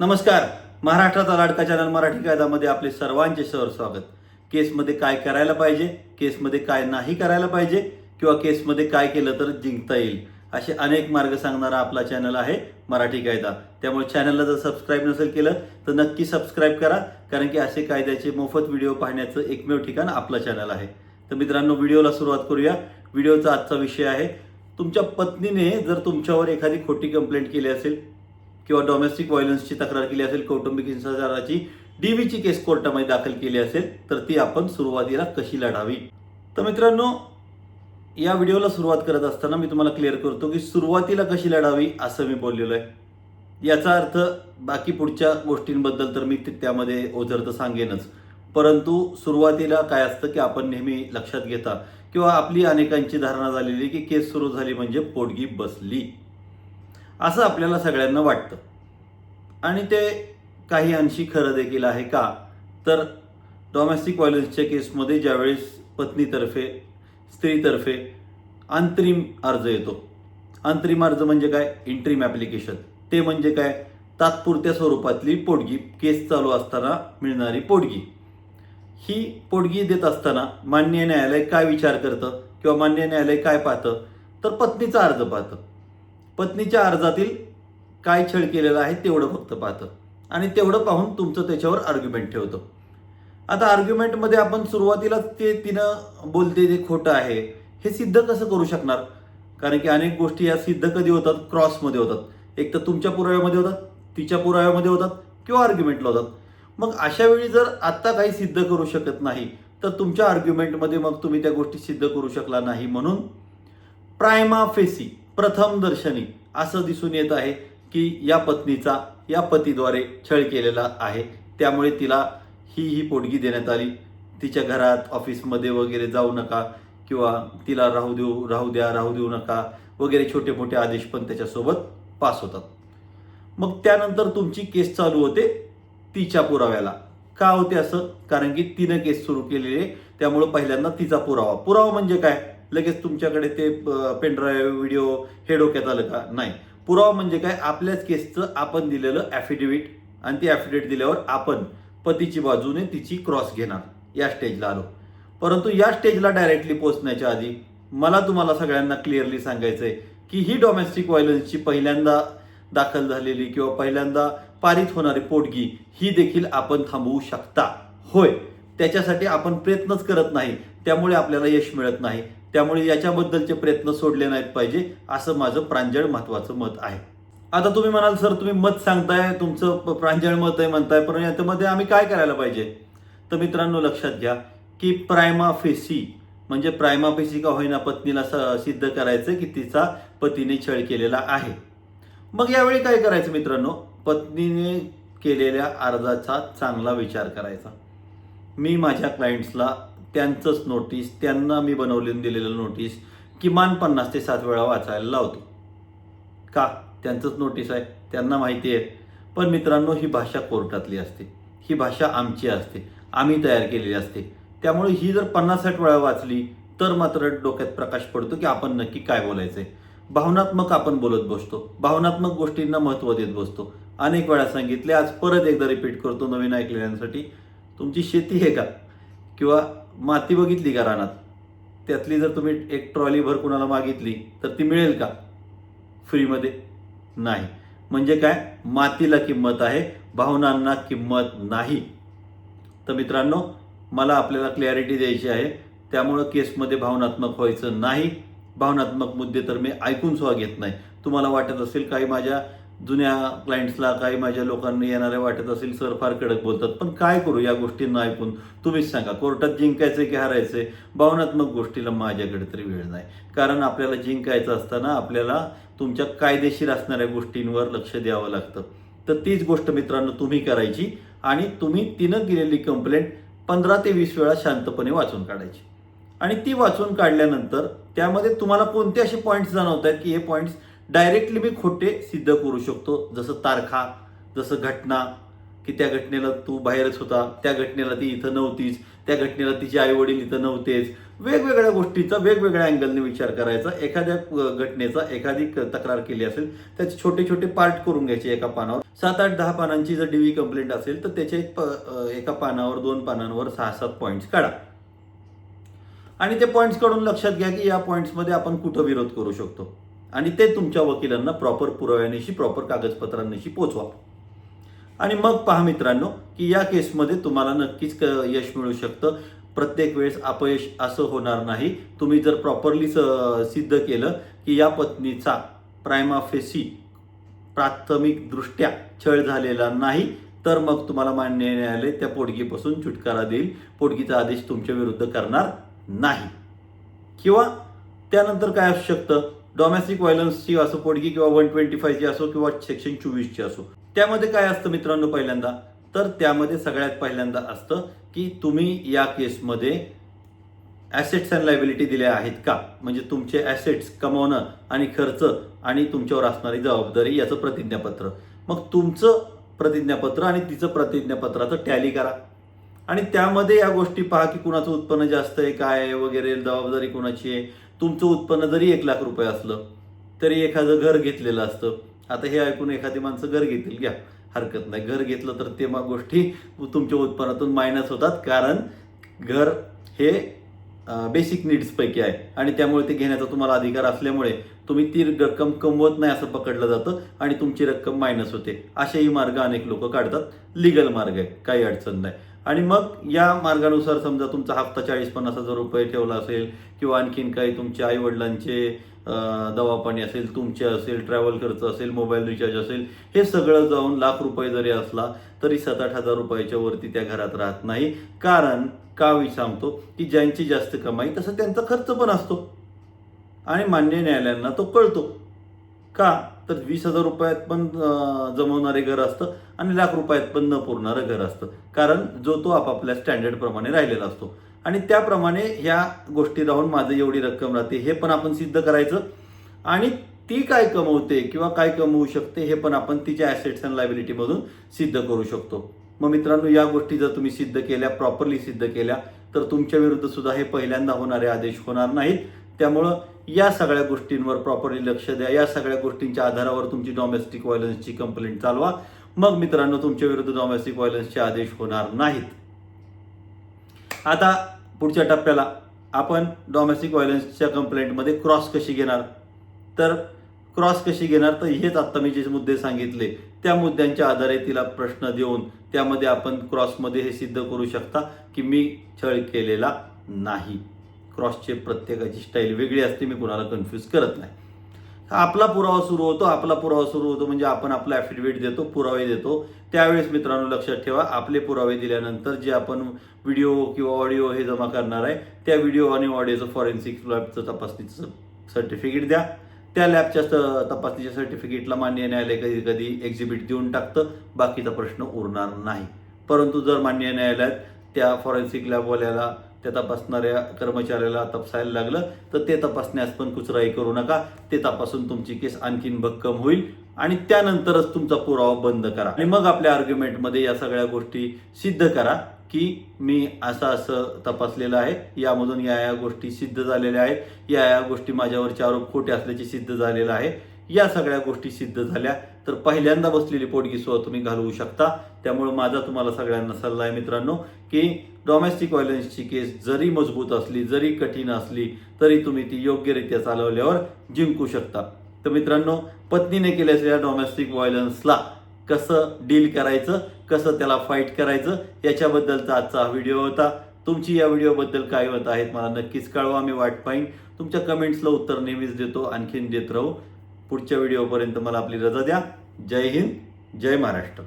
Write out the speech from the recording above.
नमस्कार. महाराष्ट्राचा लाडका चॅनल मराठी कायदामध्ये आपले सर्वांचे सर स्वागत. केसमध्ये काय करायला पाहिजे केसमध्ये काय नाही करायला पाहिजे किंवा केसमध्ये काय केलं तर जिंकता येईल असे अनेक मार्ग सांगणारा आपला चॅनल आहे मराठी कायदा. त्यामुळे चॅनलला जर सबस्क्राईब नसेल केलं तर नक्की सबस्क्राईब करा कारण की असे कायद्याचे मोफत व्हिडिओ पाहण्याचं एकमेव ठिकाण आपलं चॅनल आहे. तर मित्रांनो व्हिडिओला सुरुवात करूया. व्हिडिओचा आजचा विषय आहे तुमच्या पत्नीने जर तुमच्यावर एखादी खोटी कंप्लेंट केली असेल किंवा डोमेस्टिक व्हायलन्सची तक्रार केली असेल कौटुंबिक हिंसाचाराची डीव्हीची केस कोर्टामध्ये दाखल केली असेल तर ती आपण सुरुवातीला कशी लढावी? तर मित्रांनो या व्हिडिओला सुरुवात करत असताना मी तुम्हाला क्लिअर करतो की सुरुवातीला कशी लढावी असं मी बोललेलो आहे. याचा अर्थ बाकी पुढच्या गोष्टींबद्दल तर मी ते- त्यामध्ये ओझर तर सांगेनच. परंतु सुरुवातीला काय असतं की आपण नेहमी लक्षात घेता किंवा आपली अनेकांची धारणा झालेली की केस सुरू झाली म्हणजे पोटगी बसली. असं आपल्याला सगळ्यांना वाटतं. आणि ते काही अंशी खरं देखील आहे का? तर डॉमेस्टिक व्हायलन्सच्या केसमध्ये ज्यावेळेस पत्नीतर्फे स्त्रीतर्फे अंतरिम अर्ज येतो. अंतरिम अर्ज म्हणजे काय? इंट्रीम ॲप्लिकेशन ते म्हणजे काय? तात्पुरत्या स्वरूपातली पोटगी. केस चालू असताना मिळणारी पोटगी. ही पोटगी देत असताना मान्य न्यायालय काय विचार करतं? किंवा मान्य न्यायालय काय पाहतं? तर पत्नीचा अर्ज पाहतं. पत्नीच्या अर्जातील काय छळ केलेला आहे तेवढं फक्त पाहतं. आणि तेवढं पाहून तुमचं त्याच्यावर आर्ग्युमेंट ठेवतं. आता आर्ग्युमेंटमध्ये आपण सुरुवातीला ते तिनं बोलते ते खोटं आहे हे सिद्ध कसं करू शकणार? कारण की अनेक गोष्टी या सिद्ध कधी होतात? क्रॉसमध्ये होतात. एक तर तुमच्या पुराव्यामध्ये होतात तिच्या पुराव्यामध्ये होतात किंवा आर्ग्युमेंटला होतात. मग अशा वेळी जर आत्ता काही सिद्ध करू शकत नाही तर तुमच्या आर्ग्युमेंटमध्ये मग तुम्ही त्या गोष्टी सिद्ध करू शकला नाही म्हणून प्रायमा फेसी. प्रथम दर्शनी असं दिसून येत आहे की या पत्नीचा या पतीद्वारे छळ केलेला आहे. त्यामुळे तिला ही ही पोटगी देण्यात आली. तिच्या घरात ऑफिसमध्ये वगैरे जाऊ नका किंवा तिला राहू देऊ राहू द्या राहू देऊ नका वगैरे छोटे मोठे आदेश पण त्याच्यासोबत पास होतात. मग त्यानंतर तुमची केस चालू होते तिच्या पुराव्याला. का होते असं? कारण की तिनं केस सुरू केलेली आहे. त्यामुळं पहिल्यांदा तिचा पुरावा. पुरावा म्हणजे काय? लगेच तुमच्याकडे ते पेनड्राईव्ह व्हिडिओ हे डोक्यात आलं का? नाही. पुरावा म्हणजे काय? आपल्याच केसचं आपण दिलेलं ॲफिडेव्हिट आणि ती ॲफिडेव्हिट दिल्यावर आपण पतीची बाजूने तिची क्रॉस घेणार. या स्टेजला आलो. परंतु या स्टेजला डायरेक्टली पोचण्याच्या आधी मला तुम्हाला सगळ्यांना क्लिअरली सांगायचं आहे की ही डोमेस्टिक व्हायलन्सची पहिल्यांदा दाखल झालेली किंवा पहिल्यांदा पारित होणारी पोटगी ही देखील आपण थांबवू शकता. होय. त्याच्यासाठी आपण प्रयत्नच करत नाही. त्यामुळे आपल्याला यश मिळत नाही. त्यामुळे याच्याबद्दलचे प्रयत्न सोडले नाहीत पाहिजे असं माझं प्रांजळ महत्वाचं मत आहे. आता तुम्ही म्हणाल सर तुम्ही मत सांगताय तुमचं प- प्रांजळ मत आहे म्हणताय पण याच्यामध्ये आम्ही काय करायला पाहिजे? तर मित्रांनो लक्षात घ्या की प्रायमा फेसी म्हणजे प्रायमा फेसी का होईना पत्नीला स- सिद्ध करायचं की तिचा पतीने छळ केलेला आहे. मग यावेळी काय करायचं मित्रांनो? पत्नीने केलेल्या अर्जाचा चांगला विचार करायचा. मी माझ्या क्लायंट्सला त्यांचंच नोटीस त्यांना मी बनवलेलं दिलेलं नोटीस किमान पन्नास ते सात वेळा वाचायला लावतो. का? त्यांचंच नोटीस आहे त्यांना माहिती आहे. पण मित्रांनो ही भाषा कोर्टातली असते. ही भाषा आमची असते. आम्ही तयार केलेली असते. त्यामुळे ही जर पन्नास साठ वेळा वाचली तर मात्र डोक्यात प्रकाश पडतो की आपण नक्की काय बोलायचं आहे भावनात्मक आपण बोलत बसतो. भावनात्मक गोष्टींना महत्त्व देत बसतो. अनेक वेळा सांगितले आज परत एकदा रिपीट करतो नवीन ऐकलेल्यांसाठी. तुमची शेती आहे का? किंवा माती बघितली का रानात? त्यातली जर तुम्ही एक ट्रॉली भर कुणाला मागितली तर ती मिळेल का? फ्रीमध्ये? नाही. म्हणजे काय? मातीला किंमत आहे भावनांना किंमत नाही. तर मित्रांनो मला आपल्याला क्लॅरिटी द्यायची आहे. त्यामुळं केसमध्ये भावनात्मक व्हायचं नाही. भावनात्मक मुद्दे तर मी ऐकून सुद्धा घेत नाही. तुम्हाला वाटत असेल काही माझ्या जुन्या क्लायंट्सला काही माझ्या लोकांना येणाऱ्या वाटत असेल सर फार कडक बोलतात. पण काय करू या गोष्टींना ऐकून? तुम्हीच सांगा कोर्टात जिंकायचं की हरायचंय भावनात्मक गोष्टीला माझ्याकडे तरी वेळ नाही. कारण आपल्याला जिंकायचं असताना आपल्याला तुमच्या कायदेशीर असणाऱ्या गोष्टींवर लक्ष द्यावं लागतं. तर तीच गोष्ट मित्रांनो तुम्ही करायची आणि तुम्ही तिनं दिलेली कंप्लेंट पंधरा ते वीस वेळा शांतपणे वाचून काढायची. आणि ती वाचून काढल्यानंतर त्यामध्ये तुम्हाला कोणते असे पॉईंट्स जाणवत आहेत की हे पॉईंट्स डायरेक्टली मी खोटे सिद्ध करू शकतो. जसं तारखा जसं घटना की त्या घटनेला तू बाहेरच होता त्या घटनेला ती इथं नव्हतीच त्या घटनेला तिचे आई वडील इथं नव्हतेच. वेगवेगळ्या गोष्टीचा वेगवेगळ्या अँगलने विचार करायचा. एखाद्या घटनेचा एखादी तक्रार केली असेल त्याचे छोटे छोटे पार्ट करून घ्यायचे एका पानावर. सात आठ दहा पानांची जर डीव्ही कंप्लेंट असेल तर त्याचे एका पानावर दोन पानांवर सहा सात पॉईंट्स काढा. आणि ते पॉईंट्स काढून लक्षात घ्या की या पॉईंट्समध्ये आपण कुठं विरोध करू शकतो. आणि ते तुमच्या वकिलांना प्रॉपर पुराव्यानिशी प्रॉपर कागदपत्रांनिशी पोचवा. आणि मग पहा मित्रांनो की या केसमध्ये तुम्हाला नक्कीच क- यश मिळू शकतं. प्रत्येक वेळेस अपयश असं होणार नाही. तुम्ही जर प्रॉपरली सिद्ध केलं की या पत्नीचा प्रायमाफेसी प्राथमिकदृष्ट्या छळ झालेला नाही तर मग तुम्हाला मान्य न्यायालय त्या पोटगीपासून छुटकारा देईल. पोटगीचा आदेश तुमच्या विरुद्ध करणार नाही. किंवा त्यानंतर काय असू शकतं? डॉमेस्टिक व्हायलन्सची असो पोटगी किंवा वन ट्वेंटी फायची असो किंवा सेक्शन चोवीसची असो त्यामध्ये काय असतं मित्रांनो पहिल्यांदा? तर त्यामध्ये सगळ्यात पहिल्यांदा असतं की तुम्ही या केसमध्ये ॲसेट्स अँड लायबिलिटी दिल्या आहेत का? म्हणजे तुमचे ॲसेट्स कमावणं आणि खर्च आणि तुमच्यावर असणारी जबाबदारी याचं प्रतिज्ञापत्र. मग तुमचं प्रतिज्ञापत्र आणि तिचं प्रतिज्ञापत्राचं टॅली करा. आणि त्यामध्ये या गोष्टी पहा की कुणाचं उत्पन्न जास्त आहे काय आहे वगैरे जबाबदारी कुणाची आहे. तुमचं उत्पन्न जरी एक लाख रुपये असलं तरी एखादं घर घेतलेलं असतं. आता हे ऐकून एखादी माणसं घर घेतील घ्या. हरकत नाही. घर घेतलं तर ते मग गोष्टी तुमच्या उत्पन्नातून मायनस होतात. कारण घर हे बेसिक नीड्सपैकी आहे. आणि त्यामुळे ते घेण्याचा तुम्हाला अधिकार असल्यामुळे तुम्ही ती रक्कम कमवत नाही असं पकडलं जातं आणि तुमची रक्कम मायनस होते. असेही मार्ग अनेक लोक काढतात. लिगल मार्ग आहे. काही अडचण नाही. आणि मग या मार्गानुसार समजा तुमचा हप्ता चाळीस पन्नास हजार रुपये ठेवला असेल किंवा आणखीन काही तुमच्या आईवडिलांचे दवापाणी असेल तुमचे असेल ट्रॅव्हल खर्च असेल मोबाईल रिचार्ज असेल हे सगळं जाऊन लाख रुपये जरी असला तरी सात आठ हजार रुपयाच्या वरती त्या घरात राहत नाही. कारण का मी सांगतो की ज्यांची जास्त कमाई तसं त्यांचा खर्च पण असतो. आणि मान्य न्यायालयांना तो कळतो. का? तर वीस हजार रुपयात पण जमवणारे घर असतं आणि लाख रुपयात पण न पुरणारं घर असतं. कारण जो तो आपापल्या स्टँडर्डप्रमाणे राहिलेला असतो. आणि त्याप्रमाणे ह्या गोष्टी राहून माझं एवढी रक्कम राहते हे पण आपण सिद्ध करायचं. आणि ती काय कमवते किंवा काय कमवू शकते हे पण आपण तिच्या ॲसेट्स अँड लायबिलिटीमधून सिद्ध करू शकतो. मग मित्रांनो या गोष्टी जर तुम्ही सिद्ध केल्या प्रॉपरली सिद्ध केल्या तर तुमच्या विरुद्ध सुद्धा हे पहिल्यांदा होणारे आदेश होणार नाहीत. त्यामुळं या सगळ्या गोष्टींवर प्रॉपरली लक्ष द्या. या सगळ्या गोष्टींच्या आधारावर तुमची डॉमेस्टिक व्हायलन्सची कंप्लेंट चालवा. मग मित्रांनो तुमच्या विरुद्ध डॉमेस्टिक व्हायलन्सचे आदेश होणार नाहीत. आता पुढच्या टप्प्याला आपण डॉमेस्टिक व्हायलन्सच्या कंप्लेंटमध्ये क्रॉस कशी घेणार? तर क्रॉस कशी घेणार? तर हेच आत्ता मी जे मुद्दे सांगितले त्या मुद्द्यांच्या आधारे तिला प्रश्न देऊन त्यामध्ये आपण क्रॉसमध्ये हे सिद्ध करू शकता की मी छळ केलेला नाही. क्रॉसचे प्रत्येकाची स्टाईल वेगळी असते मी कुणाला कन्फ्यूज करत नाही. आपला पुरावा सुरू होतो आपला पुरावा सुरू होतो म्हणजे आपण आपला ॲफिडेविट देतो पुरावे देतो. त्यावेळेस मित्रांनो लक्षात ठेवा आपले पुरावे दिल्यानंतर जे आपण व्हिडिओ किंवा ऑडिओ हे जमा करणार आहे त्या व्हिडिओ आणि ऑडिओचं फॉरेन्सिक लॅबचं तपासणीचं सर्टिफिकेट द्या. त्या लॅबच्या तपासणीच्या सर्टिफिकेटला मान्य न्यायालय कधी कधी एक्झिबिट देऊन टाकतं बाकीचा प्रश्न उरणार नाही. परंतु जर मान्य न्यायालयात त्या फॉरेन्सिक लॅबवाल्याला त्या तपासणाऱ्या कर्मचाऱ्याला तपासायला लागलं तर ते तपासण्यास पण कुचराई करू नका. ते तपासून तुमची केस आणखीन भक्कम होईल आणि त्यानंतरच तुमचा पुरावा बंद करा. आणि मग आपल्या आर्ग्युमेंटमध्ये या सगळ्या गोष्टी सिद्ध करा की मी असं असं तपासलेलं आहे. यामधून या या गोष्टी सिद्ध झालेल्या आहेत. या या गोष्टी माझ्यावरचे आरोप खोटे असल्याचे सिद्ध झालेलं आहे. या सगळ्या गोष्टी सिद्ध झाल्या. तर पहिल्यांदा बसलेली पोटगी सुद्धा तुम्ही घालवू शकता. त्यामुळे माझा तुम्हाला सगळ्यांना सल्ला आहे मित्रांनो की डॉमेस्टिक व्हायलन्सची केस जरी मजबूत असली जरी कठीण असली तरी तुम्ही ती योग्यरित्या चालवल्यावर जिंकू शकता. तर मित्रांनो पत्नीने केलेल्या डॉमेस्टिक व्हायलन्सला कसं डील करायचं कसं त्याला फाईट करायचं याच्याबद्दलचा आजचा हा व्हिडिओ होता. तुमची या व्हिडिओबद्दल काय मत आहेत मला नक्कीच कळवा. मी वाट पाहीन. तुमच्या कमेंट्सला उत्तर नेहमीच देतो. आणखीन देत राहू. पुढच्या व्हिडिओपर्यंत मला आपली रजा द्या. जय हिंद जय महाराष्ट्र.